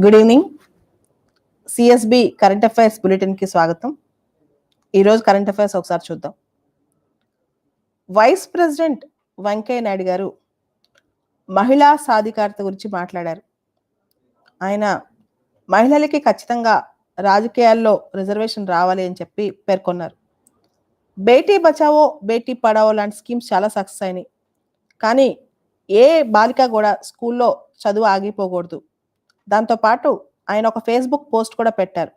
Good evening CSB current affairs బులెటిన్కి స్వాగతం. ఈరోజు current affairs ఒకసారి చూద్దాం. వైస్ ప్రెసిడెంట్ వెంకయ్య నాయుడు గారు మహిళా సాధికారత గురించి మాట్లాడారు. ఆయన మహిళలకి ఖచ్చితంగా రాజకీయాల్లో రిజర్వేషన్ రావాలి అని చెప్పి పేర్కొన్నారు. బేటీ బచావో బేటీ పడావో లాంటి స్కీమ్స్ చాలా సక్సెస్ అయినాయి. కానీ ఏ బాలిక కూడా స్కూల్లో చదువు ఆగిపోకూడదు. దాంతోపాటు ఆయన ఒక ఫేస్బుక్ పోస్ట్ కూడా పెట్టారు.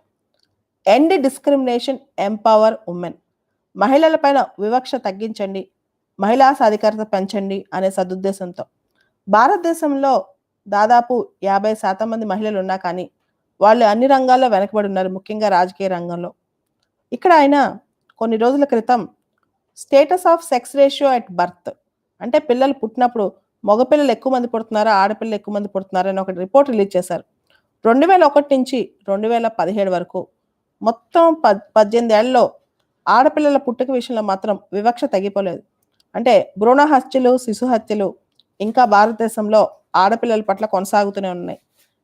End discrimination empower women. మహిళలపైన వివక్ష తగ్గించండి మహిళా సాధికారత పెంచండి అనే సదుద్దేశంతో. భారతదేశంలో దాదాపు యాభై శాతం మంది మహిళలు ఉన్నా కానీ వాళ్ళు అన్ని రంగాల్లో వెనకబడి ఉన్నారు ముఖ్యంగా రాజకీయ రంగంలో. ఇక్కడ ఆయన కొన్ని రోజుల క్రితం status of sex ratio at birth అంటే పిల్లలు పుట్టినప్పుడు మగపిల్లలు ఎక్కువ మంది పుడుతున్నారా ఆడపిల్లలు ఎక్కువ మంది పుడుతున్నారా అని ఒక రిపోర్ట్ రిలీజ్ చేశారు. రెండు వేల ఒకటి నుంచి రెండు వేల పదిహేడు వరకు మొత్తం పద్ పద్దెనిమిది ఏళ్ళలో ఆడపిల్లల పుట్టుక విషయంలో మాత్రం వివక్ష తగ్గిపోలేదు. అంటే భ్రూణ హత్యలు శిశు హత్యలు ఇంకా భారతదేశంలో ఆడపిల్లల పట్ల కొనసాగుతూనే ఉన్నాయి.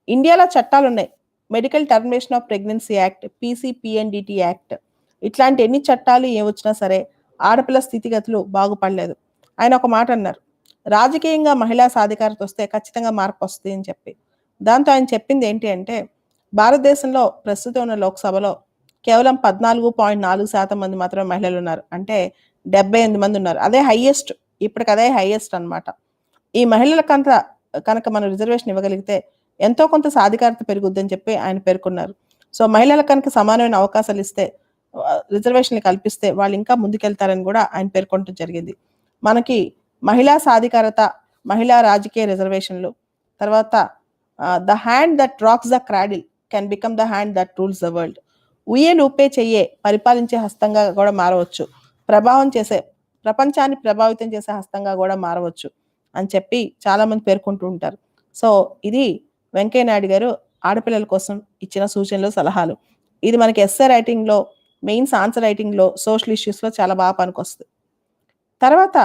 ఇండియాలో చట్టాలు ఉన్నాయి. Medical termination of pregnancy act PCPNDT act. ఇట్లాంటి ఎన్ని చట్టాలు ఏ వచ్చినా సరే ఆడపిల్ల స్థితిగతులు బాగుపడలేదు. ఆయన ఒక మాట అన్నారు. రాజకీయంగా మహిళా సాధికారత వస్తే ఖచ్చితంగా మార్పు వస్తుంది అని చెప్పి. దాంతో ఆయన చెప్పింది ఏంటి అంటే భారతదేశంలో ప్రస్తుతం ఉన్న లోక్సభలో కేవలం పద్నాలుగు పాయింట్ నాలుగు శాతం మంది మాత్రమే మహిళలు ఉన్నారు. అంటే డెబ్బై ఎనిమిది మంది ఉన్నారు. అదే హైయెస్ట్ ఇప్పటికి అదే హైయెస్ట్ అనమాట ఈ మహిళలకంత కనుక మనం రిజర్వేషన్ ఇవ్వగలిగితే ఎంతో కొంత సాధికారత పెరుగుద్దని చెప్పి ఆయన పేర్కొన్నారు. సో మహిళలకు కనుక సమానమైన అవకాశాలు ఇస్తే రిజర్వేషన్లు కల్పిస్తే వాళ్ళు ఇంకా ముందుకెళ్తారని కూడా ఆయన పేర్కొనడం జరిగింది. మనకి మహిళా సాధికారత మహిళా రాజకీయ రిజర్వేషన్లు తర్వాత the hand that rocks the cradle can become the hand that rules the world ఉయ్యే నూపే చెయ్యే పరిపాలించే హస్తంగా కూడా మారవచ్చు. ప్రభావం చేసే ప్రపంచాన్ని ప్రభావితం చేసే హస్తంగా కూడా మారవచ్చు అని చెప్పి చాలా మంది పేర్కొంటూ ఉంటారు. సో ఇది వెంకయ్య నాయుడు గారు ఆడపిల్లల కోసం ఇచ్చిన సూచనలు సలహాలు. ఇది మనకి ఎస్ఏ రైటింగ్లో మెయిన్స్ ఆన్సర్ రైటింగ్లో సోషల్ ఇష్యూస్లో చాలా బాగా పనికొస్తుంది. తర్వాత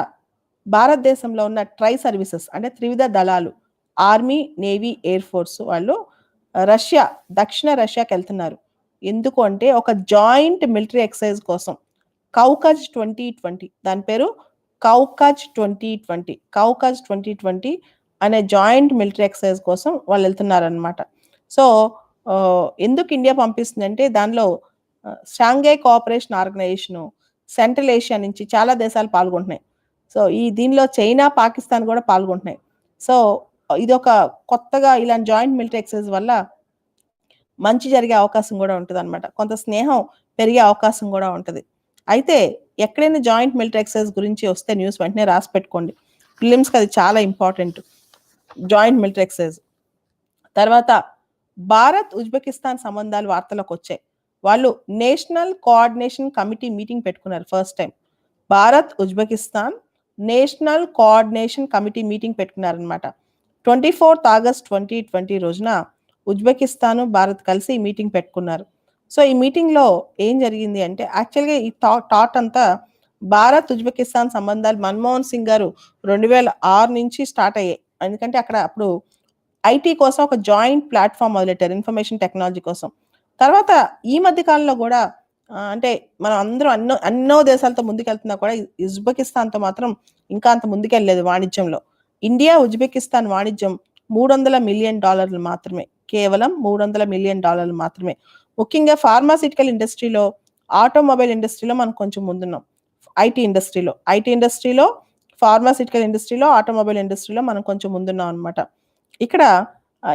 భారతదేశంలో ఉన్న ట్రై సర్వీసెస్ అంటే త్రివిధ దళాలు ఆర్మీ నేవీ ఎయిర్ ఫోర్స్ వాళ్ళు రష్యా దక్షిణ రష్యాకి వెళ్తున్నారు. ఎందుకు అంటే ఒక జాయింట్ మిలిటరీ ఎక్సర్సైజ్ కోసం. Kavkaz twenty twenty. దాని పేరు Kavkaz twenty twenty. Kavkaz twenty twenty అనే జాయింట్ మిలిటరీ ఎక్సర్సైజ్ కోసం వాళ్ళు వెళ్తున్నారు అనమాట సో ఎందుకు ఇండియా పంపిస్తుంది అంటే దానిలో Shanghai cooperation organisation central Asia నుంచి చాలా దేశాలు పాల్గొంటున్నాయి. సో ఈ దీనిలో చైనా పాకిస్తాన్ కూడా పాల్గొంటున్నాయి. సో ఇది ఒక కొత్తగా ఇలాంటి జాయింట్ మిలిటరీ ఎక్సైజ్ వల్ల మంచి జరిగే అవకాశం కూడా ఉంటుంది అనమాట కొంత స్నేహం పెరిగే అవకాశం కూడా ఉంటుంది. అయితే ఎక్కడైనా జాయింట్ మిలిటరీ ఎక్సైజ్ గురించి వస్తే న్యూస్ వెంటనే రాసి పెట్టుకోండి. ఫిలిమ్స్కి అది చాలా ఇంపార్టెంట్. Joint military excise. తర్వాత భారత్ ఉజ్బెకిస్తాన్ సంబంధాలు వార్తలకు వచ్చాయి. వాళ్ళు నేషనల్ కోఆర్డినేషన్ కమిటీ మీటింగ్ పెట్టుకున్నారు first time. Bharat Uzbekistan national coordination committee meeting పెట్టుకున్నారనమాట twenty fourth August twenty twenty రోజున ఉజ్బెకిస్తాన్ భారత్ కలిసి ఈ మీటింగ్ పెట్టుకున్నారు. సో ఈ మీటింగ్లో ఏం జరిగింది అంటే యాక్చువల్గా ఈ టాట్ అంతా భారత్ ఉజ్బెకిస్తాన్ సంబంధాలు మన్మోహన్ సింగ్ గారు రెండు వేల ఆరు నుంచి స్టార్ట్ అయ్యాయి. ఎందుకంటే అక్కడ అప్పుడు ఐటీ కోసం ఒక జాయింట్ ప్లాట్ఫామ్ మొదలెట్టారు ఇన్ఫర్మేషన్ టెక్నాలజీ కోసం. తర్వాత ఈ మధ్య కాలంలో కూడా అంటే మనం అందరం అన్నో ఎన్నో దేశాలతో ముందుకెళ్తున్నా కూడా ఉజ్బెకిస్తాన్తో మాత్రం ఇంకా అంత ముందుకెళ్ళలేదు వాణిజ్యంలో. ఇండియా ఉజ్బెకిస్తాన్ వాణిజ్యం మూడు వందల మిలియన్ డాలర్లు మాత్రమే. కేవలం మూడు వందల మిలియన్ డాలర్లు మాత్రమే. ముఖ్యంగా ఫార్మాసిటికల్ ఇండస్ట్రీలో ఆటోమొబైల్ ఇండస్ట్రీలో మనం కొంచెం ముందున్నాం. ఐటీ ఇండస్ట్రీలో. ఐటీ ఇండస్ట్రీలో ఫార్మాసిటికల్ ఇండస్ట్రీలో ఆటోమొబైల్ ఇండస్ట్రీలో మనం కొంచెం ముందున్నాం అనమాట ఇక్కడ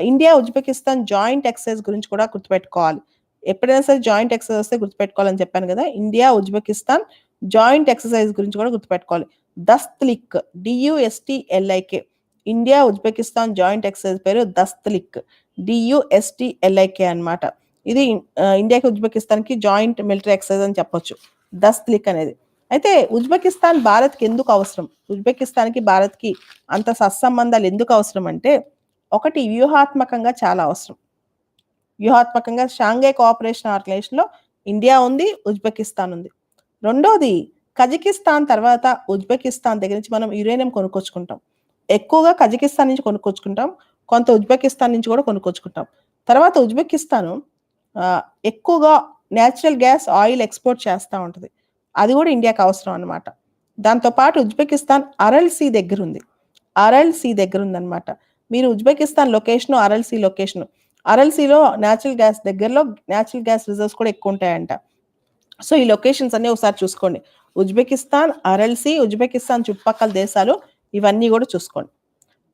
ఇండియా ఉజ్బెకిస్తాన్ జాయింట్ ఎక్సైజ్ గురించి కూడా గుర్తుపెట్టుకోవాలి. ఎప్పుడైనా సరే జాయింట్ ఎక్సర్సైజ్ వస్తే గుర్తుపెట్టుకోవాలని చెప్పాను కదా ఇండియా ఉజ్బెకిస్తాన్ జాయింట్ ఎక్సర్సైజ్ గురించి కూడా గుర్తుపెట్టుకోవాలి. దస్తలిక్ డియుఎస్టిఎల్ఐకే ఇండియా ఉజ్బెకిస్తాన్ జాయింట్ ఎక్సర్సైజ్ పేరు దస్తలిక్ డియుఎస్టిఎల్ఐకే అనమాట ఇది ఇండియాకి ఉజ్బెకిస్తాన్కి జాయింట్ మిలిటరీ ఎక్సర్సైజ్ అని చెప్పొచ్చు. దస్తలిక్ అనేది. అయితే ఉజ్బెకిస్తాన్ భారత్కి ఎందుకు అవసరం? ఉజ్బెకిస్తాన్కి భారత్కి అంత సత్సంబంధాలు ఎందుకు అవసరం అంటే ఒకటి వ్యూహాత్మకంగా చాలా అవసరం. వ్యూహాత్మకంగా షాంఘై కోఆపరేషన్ ఆర్గనైజేషన్లో ఇండియా ఉంది ఉజ్బెకిస్తాన్ ఉంది రెండోది కజకిస్తాన్ తర్వాత ఉజ్బెకిస్తాన్ దగ్గర నుంచి మనం యురేనియం కొనుక్కొచ్చుకుంటాం ఎక్కువగా కజకిస్తాన్ నుంచి కొనుక్కొచ్చుకుంటాం కొంత ఉజ్బెకిస్తాన్ నుంచి కూడా కొనుక్కొచ్చుకుంటాం తర్వాత ఉజ్బెకిస్తాను ఎక్కువగా నేచురల్ గ్యాస్, ఆయిల్ ఎక్స్‌పోర్ట్ చేస్తూ ఉంటుంది అది కూడా ఇండియాకి అవసరం అనమాట దాంతో పాటు ఉజ్బెకిస్తాన్ అరల్ సీ దగ్గరుంది. అరల్ సీ దగ్గరుందన్నమాట. మీరు Uzbekistan location, Aral sea location. ఆర్ఎల్సీలో natural gas దగ్గరలో న్యాచురల్ గ్యాస్ రిజర్వ్స్ కూడా ఎక్కువ ఉంటాయంట సో, ఈ లొకేషన్స్ అన్ని ఒకసారి చూసుకోండి. ఉజ్బెకిస్తాన్, ఆర్ఎల్సీ ఉజ్బెకిస్తాన్ చుట్టుపక్కల దేశాలు ఇవన్నీ కూడా చూసుకోండి.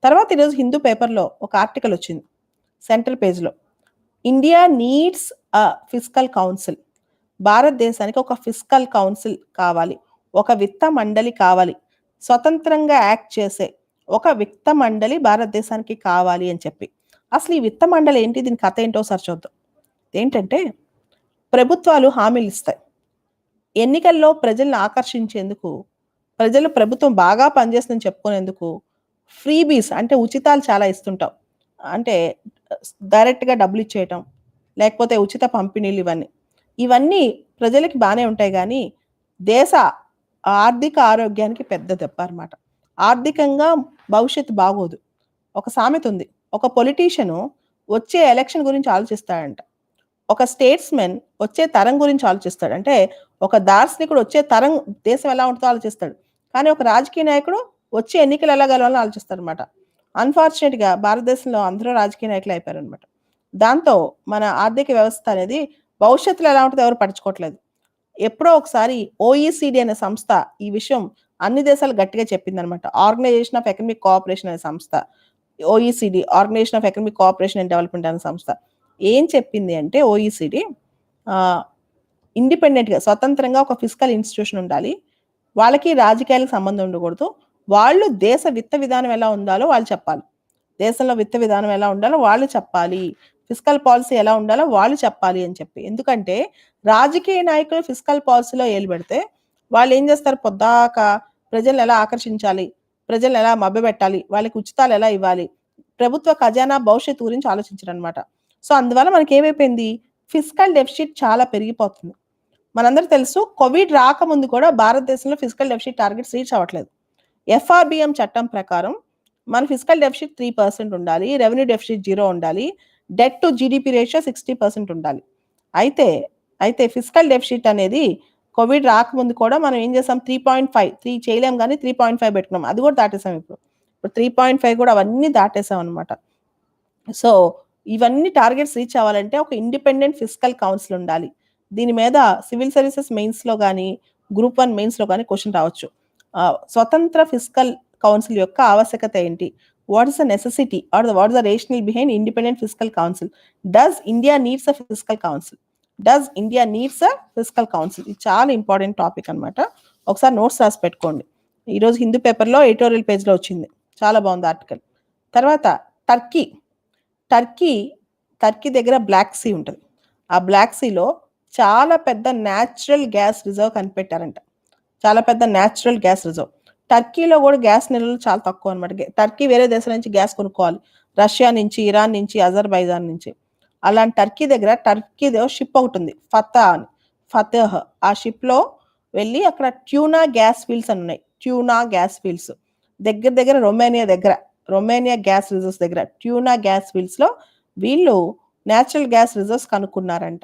తర్వాత ఈరోజు హిందూ పేపర్‌లో ఒక ఆర్టికల్ వచ్చింది. సెంట్రల్ పేజ్‌లో. India needs a fiscal council. భారతదేశానికి ఒక ఫిస్కల్ కౌన్సిల్ కావాలి. ఒక విత్త మండలి కావాలి. స్వతంత్రంగా యాక్ట్ చేసే ఒక విత్త మండలి భారతదేశానికి కావాలి అని చెప్పి. అసలు ఈ విత్త మండలి ఏంటి? దీని కథ ఏంటో సార్ చూద్దాం. ఏంటంటే ప్రభుత్వాలు హామీలు ఇస్తాయి ఎన్నికల్లో ప్రజల్ని ఆకర్షించేందుకు, ప్రజలు ప్రభుత్వం బాగా పనిచేస్తుందని చెప్పుకునేందుకు ఫ్రీబీస్ అంటే ఉచితాలు చాలా ఇస్తుంటాం. అంటే డైరెక్ట్‌గా డబ్బులు ఇచ్చేయటం లేకపోతే ఉచిత పంపిణీలు ఇవన్నీ. ఇవన్నీ ప్రజలకి బాగానే ఉంటాయి కానీ దేశ ఆర్థిక ఆరోగ్యానికి పెద్ద దెబ్బ అనమాట ఆర్థికంగా భవిష్యత్తు బాగోదు. ఒక సామెత ఉంది ఒక పొలిటీషియను వచ్చే ఎలక్షన్ గురించి ఆలోచిస్తాడంట. ఒక స్టేట్స్‌మెన్ వచ్చే తరం గురించి ఆలోచిస్తాడు. అంటే ఒక దార్శనికుడు వచ్చే తరం దేశం ఎలా ఉంటుందో ఆలోచిస్తాడు. కానీ ఒక రాజకీయ నాయకుడు వచ్చే ఎన్నికలు ఎలా గెలవాలని ఆలోచిస్తాడు అనమాట అన్‌ఫార్చునేట్‌గా భారతదేశంలో అందరూ రాజకీయ నాయకులు అయిపోయారనమాట దాంతో మన ఆర్థిక వ్యవస్థ అనేది భవిష్యత్తులో ఎలా ఉంటుందో ఎవరు పట్టించుకోవట్లేదు. ఎప్పుడో ఒకసారి ఓఈసీడీ అనే సంస్థ ఈ విషయం అన్ని దేశాలు గట్టిగా చెప్పిందన్నమాట. ఆర్గనైజేషన్ ఆఫ్ ఎకనమిక్ కోఆపరేషన్ అనే సంస్థ. OECD organisation of economic cooperation and development అనే సంస్థ. ఏం చెప్పింది అంటే ఓఈసీడీ ఇండిపెండెంట్‌గా స్వతంత్రంగా ఒక ఫిజికల్ ఇన్‌స్టిట్యూషన్ ఉండాలి. వాళ్ళకి రాజకీయాలకు సంబంధం ఉండకూడదు. వాళ్ళు దేశ విత్త విధానం ఎలా ఉండాలో వాళ్ళు చెప్పాలి. దేశంలో విత్త విధానం ఎలా ఉండాలో వాళ్ళు చెప్పాలి. ఫిజికల్ పాలసీ ఎలా ఉండాలో వాళ్ళు చెప్పాలి అని చెప్పి. ఎందుకంటే రాజకీయ నాయకులు ఫిస్కల్ పాలసీలో ఏలు పెడితే ఏం చేస్తారు పొద్దాక ప్రజలు ఎలా ఆకర్షించాలి, ప్రజలను ఎలా మభ్యపెట్టాలి, వాళ్ళకి ఉచితాలు ఎలా ఇవ్వాలి, ప్రభుత్వ ఖజానా భవిష్యత్తు గురించి ఆలోచించారనమాట సో, అందువల్ల మనకి ఏమైపోయింది ఫిస్కల్ డెఫిసిట్ చాలా పెరిగిపోతుంది. మనందరికి తెలుసు కోవిడ్ రాకముందు కూడా భారతదేశంలో ఫిజికల్ డెఫిసిట్ టార్గెట్స్ రీచ్ అవ్వట్లేదు. ఎఫ్ఆర్బిఎం చట్టం ప్రకారం మన ఫిజికల్ డెఫిసిట్ త్రీ పర్సెంట్ ఉండాలి. రెవెన్యూ డెఫిసిట్ జీరో ఉండాలి. డెట్ టు జీడీపీ రేషియో 60% ఉండాలి. అయితే, అయితే ఫిస్కల్ డెఫిసిట్ అనేది కోవిడ్ రాకముందు కూడా మనం ఏం చేసాం 3.5 3 చేయలేం కానీ త్రీ పాయింట్ ఫైవ్ పెట్టుకున్నాం. అది కూడా దాటేసాం ఇప్పుడు. ఇప్పుడు 3.5 కూడా అవన్నీ దాటేసాం అనమాట సో, ఇవన్నీ టార్గెట్స్ రీచ్ అవ్వాలంటే ఒక ఇండిపెండెంట్ ఫిజికల్ కౌన్సిల్ ఉండాలి. దీని మీద సివిల్ సర్వీసెస్ మెయిన్స్‌లో కానీ గ్రూప్ వన్ మెయిన్స్‌లో కానీ క్వశ్చన్ రావచ్చు. స్వతంత్ర ఫిజికల్ కౌన్సిల్ యొక్క ఆవశ్యకత ఏంటి? What is the necessity or what is the rational behind independent physical council? Does India needs a physical council? Does India needs a physical council? ఇది చాలా ఇంపార్టెంట్ టాపిక్ అనమాట ఒకసారి నోట్స్ రాసి పెట్టుకోండి. ఈరోజు హిందూ పేపర్‌లో ఎడిటోరియల్ పేజ్‌లో వచ్చింది. చాలా బాగుంది ఆర్టికల్. తర్వాత టర్కీ. టర్కీ, టర్కీ దగ్గర బ్లాక్ సీ ఉంటుంది ఆ బ్లాక్ సీలో చాలా పెద్ద నేచురల్ గ్యాస్ రిజర్వ్ కనిపెట్టారంట. చాలా పెద్ద నేచురల్ గ్యాస్ రిజర్వ్. టర్కీలో కూడా గ్యాస్ నిల్వలు చాలా తక్కువ అనమాట టర్కీ వేరే దేశాల నుంచి గ్యాస్ కొనుక్కోవాలి. రష్యా నుంచి, ఇరాన్ నుంచి, అజర్బైజాన్ నుంచి. అలాంటి టర్కీ దగ్గర టర్కీదో షిప్ ఒకటి ఉంది ఫతా అని. ఫతహ్ ఆ షిప్‌లో వెళ్ళి అక్కడ ట్యూనా గ్యాస్ ఫీల్డ్స్ అని ఉన్నాయి. Tuna gas fields. దగ్గర దగ్గర రొమేనియా దగ్గర, రొమేనియా గ్యాస్ రిజర్వ్స్ దగ్గర ట్యూనా గ్యాస్ ఫీల్డ్స్‌లో వీళ్ళు natural gas reserves కనుక్కున్నారంట.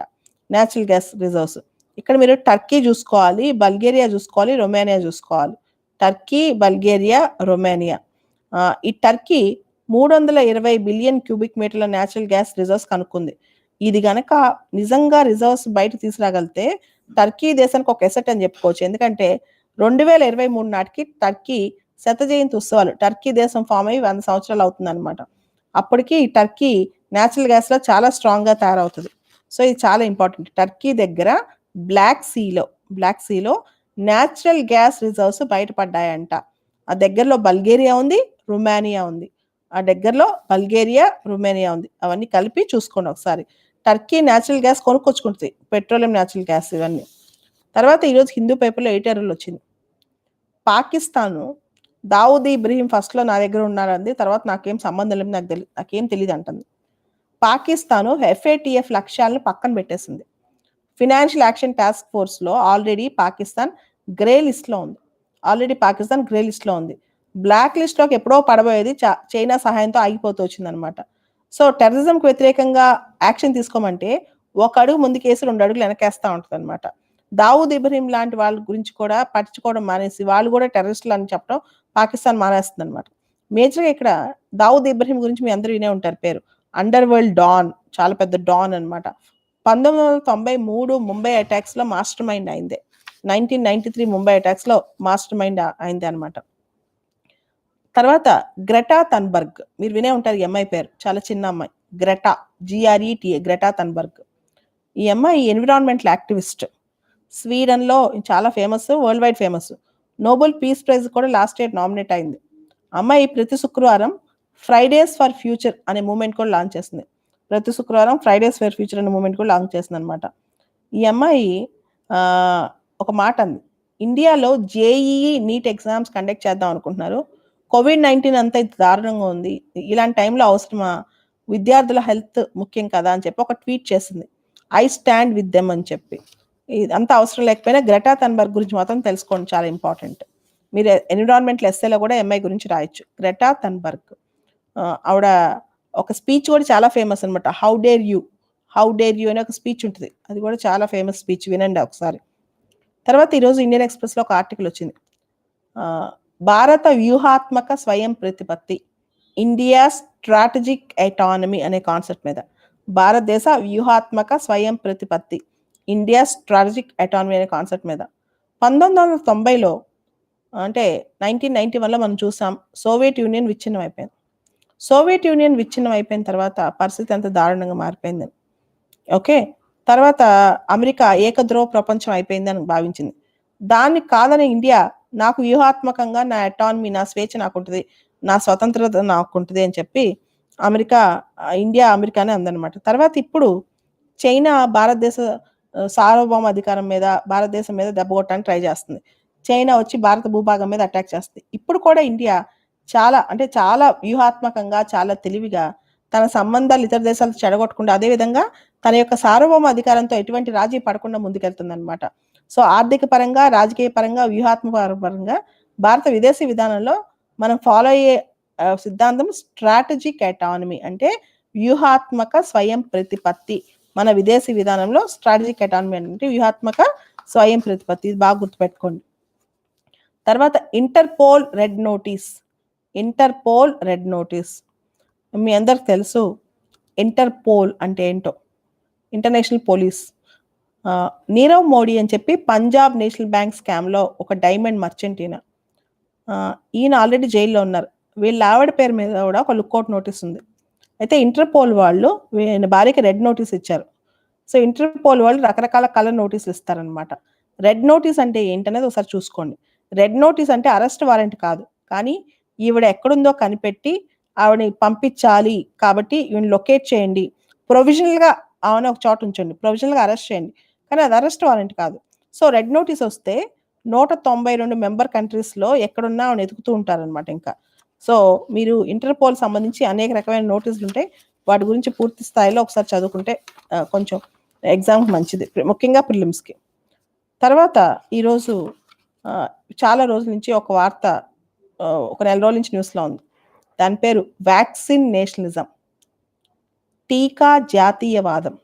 Natural gas reserves. ఇక్కడ మీరు టర్కీ చూసుకోవాలి, బల్గేరియా చూసుకోవాలి, రొమేనియా చూసుకోవాలి. Turkey, Bulgaria, Romania. ఈ టర్కీ 320 బిలియన్ క్యూబిక్ మీటర్ల నేచురల్ గ్యాస్ రిజర్వ్స్ కనుక్కుంది. ఇది గనక నిజంగా రిజర్వ్స్ బయట తీసుకురాగలిగితే టర్కీ దేశానికి ఒక ఎసెట్ అని చెప్పుకోవచ్చు. ఎందుకంటే 2023 నాటికి టర్కీ శత జయంతి ఉత్సవాలు టర్కీ దేశం ఫామ్ అయ్యి వంద సంవత్సరాలు అవుతుందన్నమాట. అప్పటికి టర్కీ నేచురల్ గ్యాస్‌లో చాలా స్ట్రాంగ్‌గా తయారవుతుంది సో, ఇది చాలా ఇంపార్టెంట్. టర్కీ దగ్గర బ్లాక్ సీలో, బ్లాక్ సీలో నేచురల్ గ్యాస్ రిజర్వ్స్ బయటపడ్డాయంట. ఆ దగ్గరలో బల్గేరియా ఉంది, రుమానియా ఉంది. ఆ దగ్గరలో బల్గేరియా, రుమేనియా ఉంది. అవన్నీ కలిపి చూసుకోండి ఒకసారి. టర్కీ నేచురల్ గ్యాస్ కొనుక్కొచ్చుకుంటుంది పెట్రోలియం న్యాచురల్ గ్యాస్ ఇవన్నీ. తర్వాత ఈరోజు హిందూ పేపర్‌లో ఎయిటర్లు వచ్చింది. పాకిస్తాను దావుద్ ఇబ్రహీం ఫస్ట్‌లో నా దగ్గర ఉన్నారంది. తర్వాత నాకేం సంబంధం లేదు. నాకు తెలియదు నాకేం అంటుంది పాకిస్తాను ఎఫ్ఏటిఎఫ్ లక్ష్యాలను పక్కన పెట్టేసింది. ఫినాన్షియల్ యాక్షన్ టాస్క్ ఫోర్స్‌లో ఆల్రెడీ పాకిస్తాన్ గ్రే లిస్ట్‌లో ఉంది. ఆల్రెడీ పాకిస్తాన్ గ్రే లిస్ట్‌లో ఉంది. బ్లాక్ లిస్ట్‌లోకి ఎప్పుడో పడబోయేది చైనా సహాయంతో ఆగిపోతూ వచ్చిందన్నమాట. సో టెర్రరిజంకి వ్యతిరేకంగా యాక్షన్ తీసుకోమంటే ఒక అడుగు ముందుకేసి రెండు అడుగులు వెనకేస్తూ ఉంటుంది అనమాట దావూద్ ఇబ్రహీం లాంటి వాళ్ళ గురించి కూడా పట్టించుకోవడం మానేసి వాళ్ళు కూడా టెర్రరిస్టులు అని చెప్పడం పాకిస్తాన్ మానేస్తుంది అనమాట మేజర్గా ఇక్కడ దావూద్ ఇబ్రహీం గురించి మీ అందరూ వినే ఉంటారు పేరు. అండర్ వరల్డ్ డాన్ చాలా పెద్ద డాన్ అన్నమాట. పంతొమ్మిది వందల తొంభై మూడు ముంబై అటాక్స్లో మాస్టర్ మైండ్ అయిందే. నైన్టీన్ నైన్టీ త్రీ ముంబై అటాక్స్లో మాస్టర్ మైండ్ అయింది అనమాట తర్వాత గ్రెటా తన్బర్గ్. మీరు వినే ఉంటారు ఈ అమ్మాయి పేరు. చాలా చిన్న అమ్మాయి. Greta. G R E T A Greta Thunberg. ఈ అమ్మాయి ఎన్విరాన్మెంటల్ యాక్టివిస్ట్ స్వీడన్లో చాలా famous world wide famous Nobel peace prize కూడా లాస్ట్ ఇయర్ నామినేట్ అయింది. అమ్మాయి ప్రతి శుక్రవారం ఫ్రైడేస్ ఫర్ ఫ్యూచర్ అనే మూమెంట్ కూడా లాంచ్ చేస్తుంది ప్రతి శుక్రవారం ఫ్రైడేస్ ఫర్ ఫ్యూచర్ అనే మూమెంట్ కూడా లాంచ్ చేసింది అనమాట ఈ అమ్మాయి ఒక మాట అంది. ఇండియాలో జేఈఈ నీట్ ఎగ్జామ్స్ కండక్ట్ చేద్దాం అనుకుంటున్నారు. కోవిడ్ నైన్టీన్ అంతా ఇది దారుణంగా ఉంది. ఇలాంటి టైంలో అవసరమా? విద్యార్థుల హెల్త్ ముఖ్యం కదా అని చెప్పి ఒక ట్వీట్ చేసింది. ఐ స్టాండ్ విత్ దెమ్ అని చెప్పి. అంత అవసరం లేకపోయినా గ్రెటా తన్బర్గ్ గురించి మాత్రం తెలుసుకోండి. చాలా ఇంపార్టెంట్. మీరు ఎన్విరాన్మెంటల్ ఎస్ఏలో కూడా ఎంఐ గురించి రాయొచ్చు. గ్రెటా తన్బర్గ్ ఆవిడ ఒక స్పీచ్ కూడా చాలా ఫేమస్ అనమాట how dare you how dare you అనే ఒక స్పీచ్ ఉంటుంది. అది కూడా చాలా ఫేమస్ స్పీచ్ వినండి ఒకసారి. తర్వాత ఈరోజు ఇండియన్ ఎక్స్ప్రెస్లో ఒక ఆర్టికల్ వచ్చింది. భారత వ్యూహాత్మక స్వయం ప్రతిపత్తి ఇండియా స్ట్రాటజిక్ ఎటానమీ అనే కాన్సెప్ట్ మీద. భారతదేశ వ్యూహాత్మక స్వయం ప్రతిపత్తి ఇండియా స్ట్రాటజిక్ ఎటానమీ అనే కాన్సెప్ట్ మీద. పంతొమ్మిది వందల తొంభైలో అంటే నైన్టీన్ నైన్టీ వన్లో మనం చూసాం సోవియట్ యూనియన్ విచ్ఛిన్నం అయిపోయింది సోవియట్ యూనియన్ విచ్ఛిన్నం అయిపోయిన తర్వాత పరిస్థితి ఎంత దారుణంగా మారిపోయింది. ఓకే? తర్వాత అమెరికా ఏకధ్రువ ప్రపంచం అయిపోయిందని భావించింది. దాన్ని కాదని ఇండియా నాకు వ్యూహాత్మకంగా నా అటానమీ నా స్వేచ్ఛ నాకు ఉంటుంది నా స్వతంత్రత నాకు ఉంటుంది అని చెప్పి అమెరికా ఇండియా అమెరికానే అందనమాట తర్వాత ఇప్పుడు చైనా భారతదేశ సార్వభౌమ అధికారం మీద భారతదేశం మీద దెబ్బ కొట్టడానికి ట్రై చేస్తుంది. చైనా వచ్చి భారత భూభాగం మీద అటాక్ చేస్తుంది. ఇప్పుడు కూడా ఇండియా చాలా అంటే చాలా వ్యూహాత్మకంగా చాలా తెలివిగా తన సంబంధాలు ఇతర దేశాలతో చెడగొట్టకుండా అదే విధంగా తన యొక్క సార్వభౌమ అధికారంతో ఎటువంటి రాజీ పడకుండా ముందుకెళ్తుంది అనమాట సో ఆర్థిక పరంగా రాజకీయ పరంగా వ్యూహాత్మక పరంగా భారత విదేశీ విధానంలో మనం ఫాలో అయ్యే సిద్ధాంతం స్ట్రాటజిక్ ఎటానమీ అంటే వ్యూహాత్మక స్వయం ప్రతిపత్తి. మన విదేశీ విధానంలో స్ట్రాటజిక్ ఎటానమీ అంటే వ్యూహాత్మక స్వయం ప్రతిపత్తి. ఇది బాగా గుర్తుపెట్టుకోండి. తర్వాత Interpol red notice Interpol red notice మీ అందరికి తెలుసు. ఇంటర్పోల్ అంటే ఏంటో? ఇంటర్నేషనల్ పోలీస్ నీరవ్ మోడీ అని చెప్పి పంజాబ్ నేషనల్ బ్యాంక్ స్కామ్లో ఒక డైమండ్ మర్చెంట్ ఈయన. ఈయన ఆల్రెడీ జైల్లో ఉన్నారు. వీళ్ళ ఆవిడ పేరు మీద కూడా ఒక లుక్అవుట్ నోటీస్ ఉంది. అయితే ఇంటర్పోల్ వాళ్ళు వీళ్ళ భార్యకి రెడ్ నోటీస్ ఇచ్చారు. సో ఇంటర్పోల్ వాళ్ళు రకరకాల కలర్ నోటీసులు ఇస్తారనమాట రెడ్ నోటీస్ అంటే ఏంటనేది ఒకసారి చూసుకోండి. రెడ్ నోటీస్ అంటే అరెస్ట్ వారెంట్ కాదు. కానీ ఈవిడ ఎక్కడుందో కనిపెట్టి ఆవిడని పంపించాలి కాబట్టి ఈవిని లొకేట్ చేయండి. ప్రొవిజనల్గా ఆమెను ఒక చోట ఉంచండి. ప్రొవిజనల్గా అరెస్ట్ చేయండి. కానీ అది అరెస్ట్ వారెంట్ కాదు. సో రెడ్ నోటీస్ వస్తే నూట తొంభై రెండు మెంబర్ కంట్రీస్లో ఎక్కడున్నా ఆవిడ ఎదుగుతూ ఉంటారనమాట ఇంకా. సో మీరు ఇంటర్పోల్ సంబంధించి అనేక రకమైన నోటీసులు ఉంటాయి. వాటి గురించి పూర్తి స్థాయిలో ఒకసారి చదువుకుంటే కొంచెం ఎగ్జామ్ మంచిది. ముఖ్యంగా ప్రిలిమ్స్కి తర్వాత ఈరోజు చాలా రోజుల నుంచి ఒక వార్త ఒక నెల రోజుల నుంచి న్యూస్లో ఉంది. దాని పేరు వ్యాక్సిన్ నేషనలిజం టీకా జాతీయవాదం.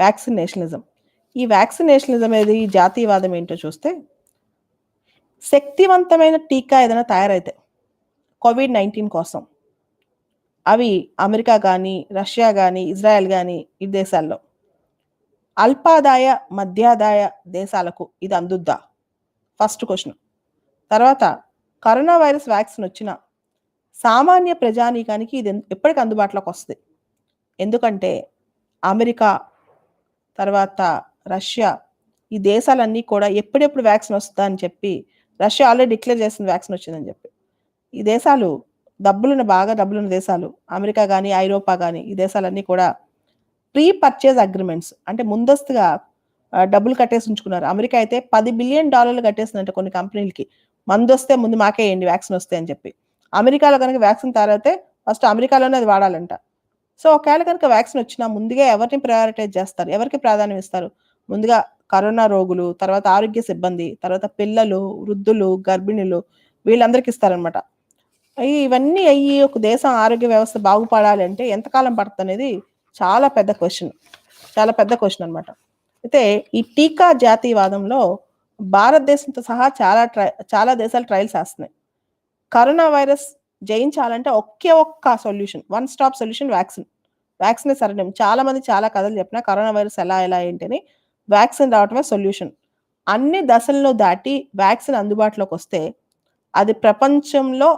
వ్యాక్సిన్ నేషనలిజం ఈ వ్యాక్సినేషనిజం అనేది ఈ జాతీయవాదం ఏంటో చూస్తే శక్తివంతమైన టీకా ఏదైనా తయారైతే కోవిడ్ నైన్టీన్ కోసం అవి అమెరికా కానీ రష్యా కానీ ఇజ్రాయెల్ కానీ ఈ దేశాల్లో అల్పాదాయ మధ్యాదాయ దేశాలకు ఇది అందుద్దా? ఫస్ట్ క్వశ్చన్ తర్వాత కరోనా వైరస్ వ్యాక్సిన్ వచ్చిన సామాన్య ప్రజానీకానికి ఇది ఎప్పటికి అందుబాటులోకి వస్తుంది. ఎందుకంటే అమెరికా తర్వాత రష్యా. ఈ దేశాలన్నీ కూడా ఎప్పుడెప్పుడు వ్యాక్సిన్ వస్తుందా అని చెప్పి రష్యా ఆల్రెడీ డిక్లేర్ చేసిన వ్యాక్సిన్ వచ్చిందని చెప్పి. ఈ దేశాలు డబ్బులున్న బాగా డబ్బులున్న దేశాలు అమెరికా కానీ ఐరోపా కానీ ఈ దేశాలన్నీ కూడా ప్రీ పర్చేజ్ అగ్రిమెంట్స్ అంటే ముందస్తుగా డబ్బులు కట్టేసి ఉంచుకున్నారు. అమెరికా అయితే పది బిలియన్ డాలర్లు కట్టేసిందంట కొన్ని కంపెనీలకి. మందు వస్తే ముందు మాకే వేయండి వ్యాక్సిన్ వస్తే అని చెప్పి. అమెరికాలో కనుక వ్యాక్సిన్ తయారైతే ఫస్ట్ అమెరికాలోనే అది వాడాలంట. సో ఒకవేళ కనుక వ్యాక్సిన్ వచ్చినా ముందుగా ఎవరిని ప్రయారిటైజ్ చేస్తారు? ఎవరికి ప్రాధాన్యం ఇస్తారు? ముందుగా కరోనా రోగులు తర్వాత ఆరోగ్య సిబ్బంది తర్వాత పిల్లలు వృద్ధులు గర్భిణులు వీళ్ళందరికీ ఇస్తారనమాట ఇవన్నీ అయ్యి ఒక దేశం ఆరోగ్య వ్యవస్థ బాగుపడాలి అంటే ఎంతకాలం పడుతుంది అనేది చాలా పెద్ద క్వశ్చన్. చాలా పెద్ద క్వశ్చన్ అనమాట అయితే ఈ టీకా జాతీయవాదంలో భారతదేశంతో సహా చాలా ట్రై చాలా దేశాలు ట్రయల్స్ చేస్తున్నాయి. కరోనా వైరస్ జయించాలంటే ఒకే ఒక్క solution one stop solution vaccine. Vaccine సరైన చాలా మంది చాలా కథలు చెప్పిన కరోనా వైరస్ ఎలా ఎలా ఏంటని వ్యాక్సిన్ రావటమే సొల్యూషన్. అన్ని దశలను దాటి వ్యాక్సిన్ అందుబాటులోకి వస్తే అది ప్రపంచంలో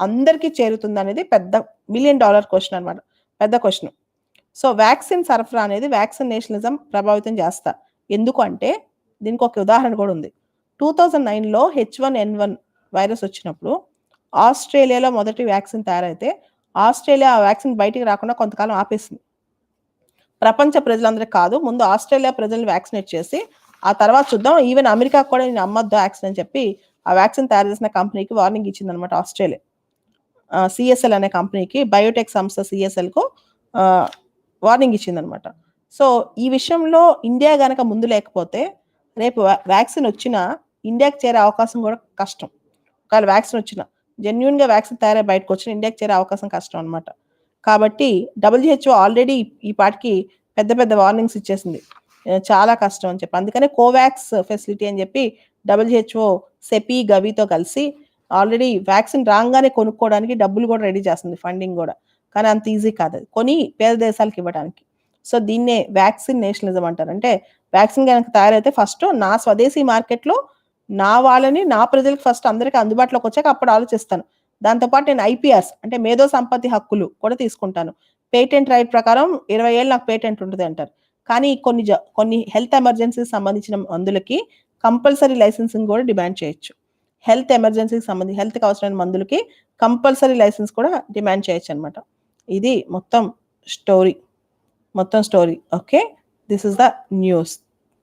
అందరికీ చేరుతుంది అనేది పెద్ద మిలియన్ డాలర్ క్వశ్చన్ అనమాట పెద్ద క్వశ్చన్. సో వ్యాక్సిన్ సరఫరా అనేది వ్యాక్సిన్ నేషనలిజం ప్రభావితం చేస్తా. ఎందుకు అంటే దీనికి ఒక ఉదాహరణ కూడా ఉంది. టూ థౌజండ్ నైన్లో H one N one virus వచ్చినప్పుడు ఆస్ట్రేలియాలో మొదటి వ్యాక్సిన్ తయారైతే ఆస్ట్రేలియా ఆ వ్యాక్సిన్ బయటికి రాకుండా కొంతకాలం ఆపేసింది. ప్రపంచ ప్రజలందరికీ కాదు ముందు ఆస్ట్రేలియా ప్రజల్ని వ్యాక్సినేట్ చేసి ఆ తర్వాత చూద్దాం ఈవెన్ అమెరికా కూడా నేను అమ్మద్దు వ్యాక్సిన్ అని చెప్పి ఆ వ్యాక్సిన్ తయారు చేసిన కంపెనీకి వార్నింగ్ ఇచ్చింది అనమాట ఆస్ట్రేలియా సిఎస్ఎల్ అనే కంపెనీకి బయోటెక్ సంస్థ సిఎస్ఎల్కు వార్నింగ్ ఇచ్చింది అనమాట సో ఈ విషయంలో ఇండియా కనుక ముందు లేకపోతే రేపు వ్యాక్సిన్ వచ్చినా ఇండియాకి చేరే అవకాశం కూడా కష్టం. ఒకవేళ వ్యాక్సిన్ వచ్చినా జెన్యున్గా వ్యాక్సిన్ తయారై బయటకు వచ్చిన ఇండియాకి చేరే అవకాశం కష్టం అనమాట కాబట్టి డబ్ల్యూహెచ్ఓ ఆల్రెడీ ఈ పాటికి పెద్ద పెద్ద వార్నింగ్స్ ఇచ్చేసింది. చాలా కష్టం అని చెప్పి. అందుకనే కోవాక్స్ ఫెసిలిటీ అని చెప్పి డబ్ల్యూహెచ్ఓ సెపి గవితో కలిసి ఆల్రెడీ వ్యాక్సిన్ రాగానే కొనుక్కోవడానికి డబ్బులు కూడా రెడీ చేస్తుంది ఫండింగ్ కూడా. కానీ అంత ఈజీ కాదు. అది కొని పేద దేశాలకు ఇవ్వడానికి. సో దీన్నే వ్యాక్సిన్ నేషనలిజం అంటారు. అంటే వ్యాక్సిన్ కనుక తయారైతే ఫస్ట్ నా స్వదేశీ మార్కెట్లో నా వాళ్ళని నా ప్రజలకు ఫస్ట్ అందరికీ అందుబాటులోకి వచ్చాక అప్పుడు ఆలోచిస్తాను. దాంతోపాటు నేను ఐపీఆర్స్ అంటే మేధో సంపత్తి హక్కులు కూడా తీసుకుంటాను. పేటెంట్ రైట్ ప్రకారం ఇరవై ఏళ్ళు నాకు పేటెంట్ ఉంటుంది అంటారు. కానీ కొన్ని జ- కొన్ని హెల్త్ ఎమర్జెన్సీకి సంబంధించిన మందులకి కంపల్సరీ లైసెన్సింగ్ కూడా డిమాండ్ చేయొచ్చు. హెల్త్ ఎమర్జెన్సీకి సంబంధించి హెల్త్కి అవసరమైన మందులకి కంపల్సరీ లైసెన్స్ కూడా డిమాండ్ చేయొచ్చు అనమాట ఇది మొత్తం స్టోరీ. మొత్తం story. Okay? This is the news.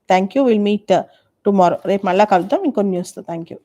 Thank you will meet tomorrow. రేపు మళ్ళీ కలుద్దాం. ఇంకొన్ని న్యూస్తో. Thank you